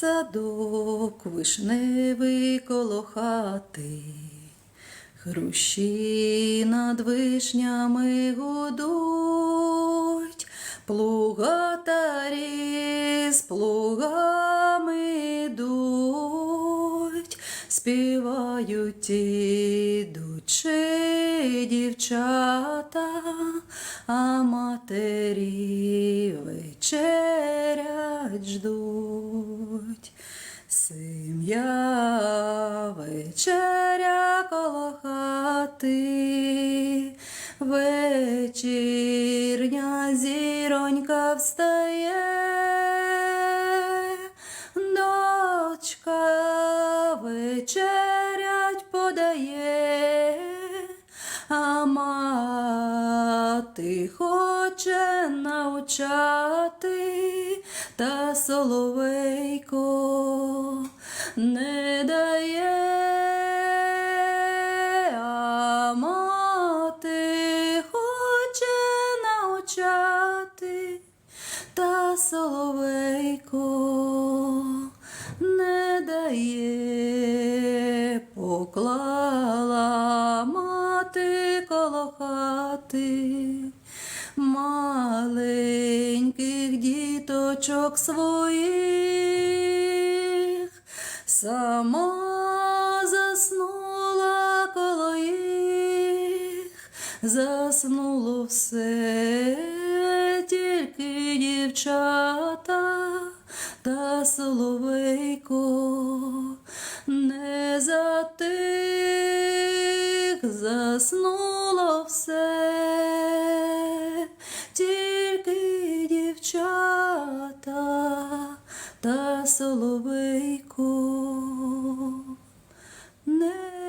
Садок вишневий коло хати, хрущі над вишнями гудуть, плугатарі з плугами йдуть, співають ідучи дівчата, а матері вечерять ждуть. Сім'я вечеря коло хати, вечірня зіронька встає, дочка вечерять подає, а мати хоче навчати, та соловейко не дає, а мати хоче та соловейко не дає, поклала мати коло хати маленьких діточок своїх, сама заснула коло їх, заснуло все, тільки дівчата та соловейко. Не затих, заснуло все, та соловейко не.